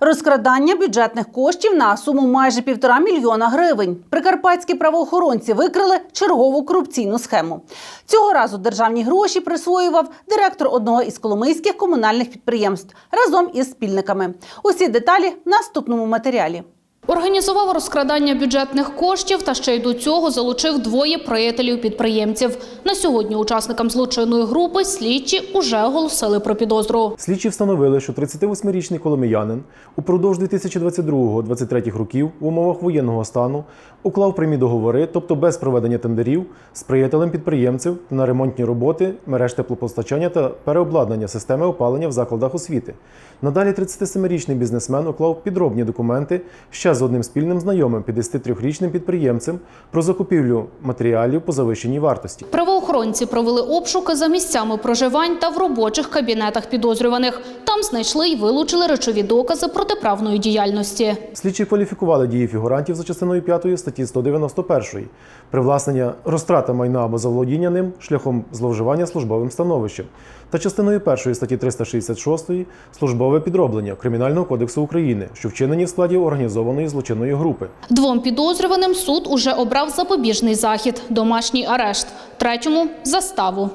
Розкрадання бюджетних коштів на суму майже півтора мільйона гривень. Прикарпатські правоохоронці викрили чергову корупційну схему. Цього разу державні гроші присвоював директор одного із коломийських комунальних підприємств разом із спільниками. Усі деталі в наступному матеріалі. Організував розкрадання бюджетних коштів та ще й до цього залучив двоє приятелів підприємців. На сьогодні учасникам злочинної групи слідчі уже оголосили про підозру. Слідчі встановили, що 38-річний коломиянин упродовж 2022-2023 років в умовах воєнного стану уклав прямі договори, тобто без проведення тендерів, з приятелем підприємців на ремонтні роботи, мереж теплопостачання та переобладнання системи опалення в закладах освіти. Надалі 37-річний бізнесмен уклав підробні документи ще з одним спільним знайомим 53-річним підприємцем про закупівлю матеріалів по завищеній вартості. Правоохоронці провели обшуки за місцями проживань та в робочих кабінетах підозрюваних. Там знайшли і вилучили речові докази протиправної діяльності. Слідчі кваліфікували дії фігурантів за частиною 5 статті 191 привласнення розтрата майна або заволодіння ним шляхом зловживання службовим становищем та частиною 1 статті 366 службове підроблення Кримінального кодексу України, що вчинені в складі організованої злочинної групи. Двом підозрюваним суд уже обрав запобіжний захід – домашній арешт. Третьому – заставу.